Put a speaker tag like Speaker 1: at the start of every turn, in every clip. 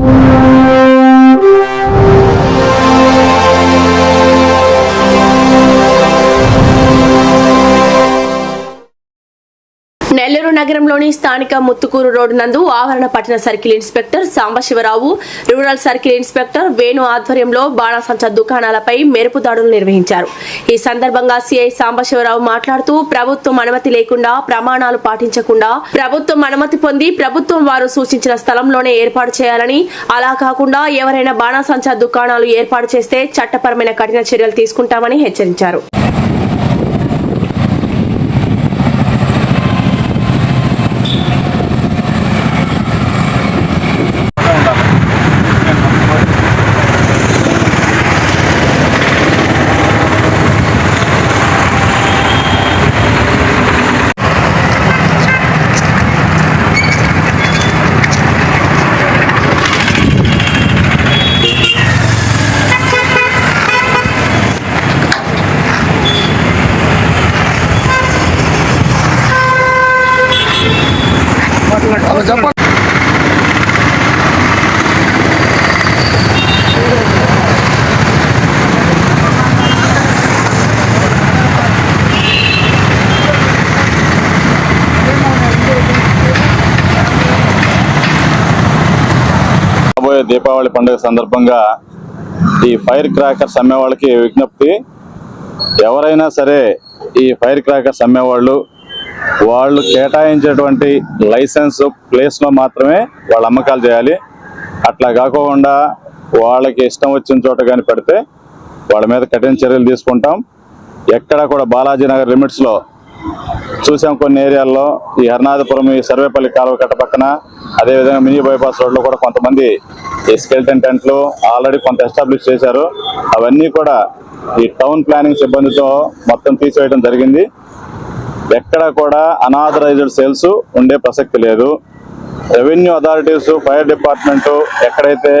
Speaker 1: you. Nellore నగరంలోని స్థానిక Muthukuru road నందు ఆవరణ పట్టణ circle inspector Sambasivarao rural circle inspector Venu ఆధ్వర్యంలో బాణాసంచా దుకాణాలపై మెరుపు దాడులు నిర్వహించారు. ఈ సందర్భంగా సిఐ సాంబశివరావు మాట్లాడుతూ ప్రభుత్వం అనుమతి లేకుండా ప్రమాణాలు పాటించకుండా ప్రభుత్వం అనుమతి పొంది ప్రభుత్వం వారు సూచించిన స్థలంలోనే ఏర్పాటు చేయాలని అలా కాకుండా ఎవరైనా బాణాసంచా దుకాణాలు ఏర్పాటు చేస్తే చట్టపరమైన కఠిన చర్యలు తీసుకుంటామని హెచ్చరించారు.
Speaker 2: రాబోయే దీపావళి పండుగ సందర్భంగా ఈ ఫైర్ క్రాకర్స్ అమ్మేవాళ్ళకి విజ్ఞప్తి. ఎవరైనా సరే ఈ ఫైర్ క్రాకర్స్ అమ్మేవాళ్ళు వాళ్ళు కేటాయించేటువంటి లైసెన్స్ ప్లేస్లో మాత్రమే వాళ్ళ అమ్మకాలు చేయాలి. అట్లా కాకుండా వాళ్ళకి ఇష్టం వచ్చిన చోట కానీ పెడితే వాళ్ళ మీద కఠిన చర్యలు తీసుకుంటాం. ఎక్కడ కూడా బాలాజీ నగర్ లిమిట్స్లో చూసాం కొన్ని ఏరియాల్లో ఈ హర్నాథపురం ఈ సర్వేపల్లి కాలువ కట్ట పక్కన. అదేవిధంగా మినీ బైపాస్ రోడ్లో కూడా కొంతమంది ఈ స్కెల్టన్ టెంట్లు ఆల్రెడీ కొంత ఎస్టాబ్లిష్ చేశారు. అవన్నీ కూడా ఈ టౌన్ ప్లానింగ్ సిబ్బందితో మొత్తం తీసివేయడం జరిగింది. ఎక్కడ కూడా అనాథరైజ్డ్ సేల్స్ ఉండే ప్రసక్తి లేదు. రెవెన్యూ అథారిటీస్ ఫైర్ డిపార్ట్మెంట్ ఎక్కడైతే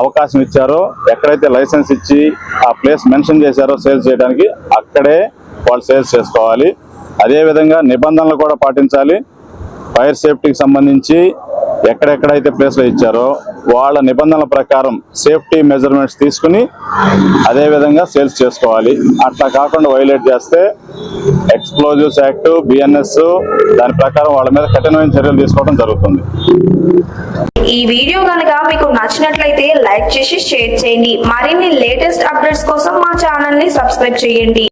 Speaker 2: అవకాశం ఇచ్చారో ఎక్కడైతే లైసెన్స్ ఇచ్చి ఆ ప్లేస్ మెన్షన్ చేశారో సేల్స్ చేయడానికి అక్కడే వాళ్ళు సేల్స్ చేసుకోవాలి. అదేవిధంగా నిబంధనలు కూడా పాటించాలి. ఫైర్ సేఫ్టీకి సంబంధించి ఎక్కడెక్కడైతే ప్లేస్లో ఇచ్చారో వాళ్ళ నిబంధనల ప్రకారం సేఫ్టీ మెజర్మెంట్స్ తీసుకుని అదేవిధంగా సేల్స్ చేసుకోవాలి. అట్లా కాకుండా వైలేట్ చేస్తే ఎక్స్ప్లోజివ్స్ యాక్ట్ బిఎన్ఎస్ దాని ప్రకారం వాళ్ళ మీద కఠినమైన చర్యలు తీసుకోవడం జరుగుతుంది.
Speaker 3: ఈ వీడియో కనుక మీకు నచ్చినట్లయితే లైక్ చేసి షేర్ చేయండి. మరిన్ని లేటెస్ట్ అప్డేట్స్ కోసం మా ఛానల్ని సబ్స్క్రైబ్ చేయండి.